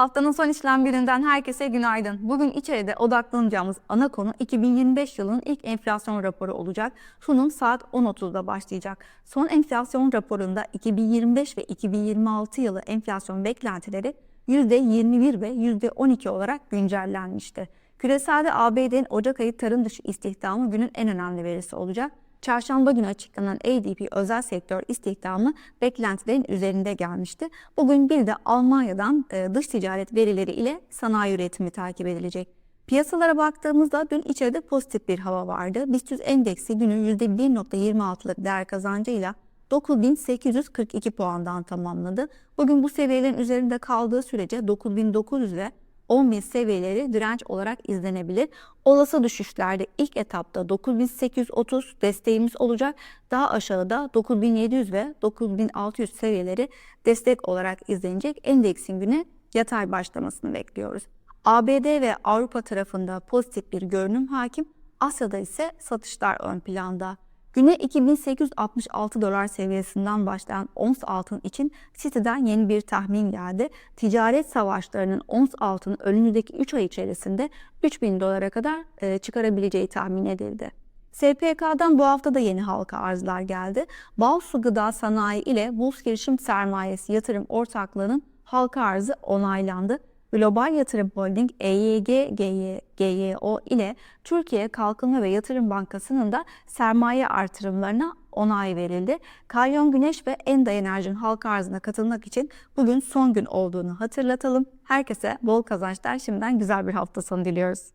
Haftanın son işlem gününden herkese günaydın. Bugün içeride odaklanacağımız ana konu 2025 yılının ilk enflasyon raporu olacak. Sunum saat 10.30'da başlayacak. Son enflasyon raporunda 2025 ve 2026 yılı enflasyon beklentileri %21 ve %12 olarak güncellenmişti. Küreselde ABD'nin Ocak ayı tarım dışı istihdamı günün en önemli verisi olacak. Çarşamba günü açıklanan ADP özel sektör istihdamı beklentilerin üzerinde gelmişti. Bugün bir de Almanya'dan e, dış ticaret verileri ile sanayi üretimi takip edilecek. Piyasalara baktığımızda dün içeride pozitif bir hava vardı. BIST 100 endeksi günü %1.26'lık değer kazancıyla 9842 puandan tamamladı. Bugün bu seviyelerin üzerinde kaldığı sürece 9900 ve 10.000 seviyeleri direnç olarak izlenebilir. Olası düşüşlerde ilk etapta 9830 desteğimiz olacak. Daha aşağıda 9700 ve 9600 seviyeleri destek olarak izlenecek. Endeksin güne yatay başlamasını bekliyoruz. ABD ve Avrupa tarafında pozitif bir görünüm hakim. Asya'da ise satışlar ön planda. Güne 2866 dolar seviyesinden başlayan ons altın için City'den yeni bir tahmin geldi. Ticaret savaşlarının ons altını önümüzdeki 3 ay içerisinde 3000 dolara kadar e, çıkarabileceği tahmin edildi. SPK'dan bu hafta da yeni halka arzlar geldi. Balsu Gıda Sanayi ile Bulls Girişim Sermayesi Yatırım Ortaklığı'nın halka arzı onaylandı. Global Yatırım Holding EYG GYO ile Türkiye Kalkınma ve Yatırım Bankası'nın da sermaye artırımlarına onay verildi. Kalyon Güneş ve Enda Enerji'nin halka arzına katılmak için bugün son gün olduğunu hatırlatalım. Herkese bol kazançlar şimdiden güzel bir hafta sonu diliyoruz.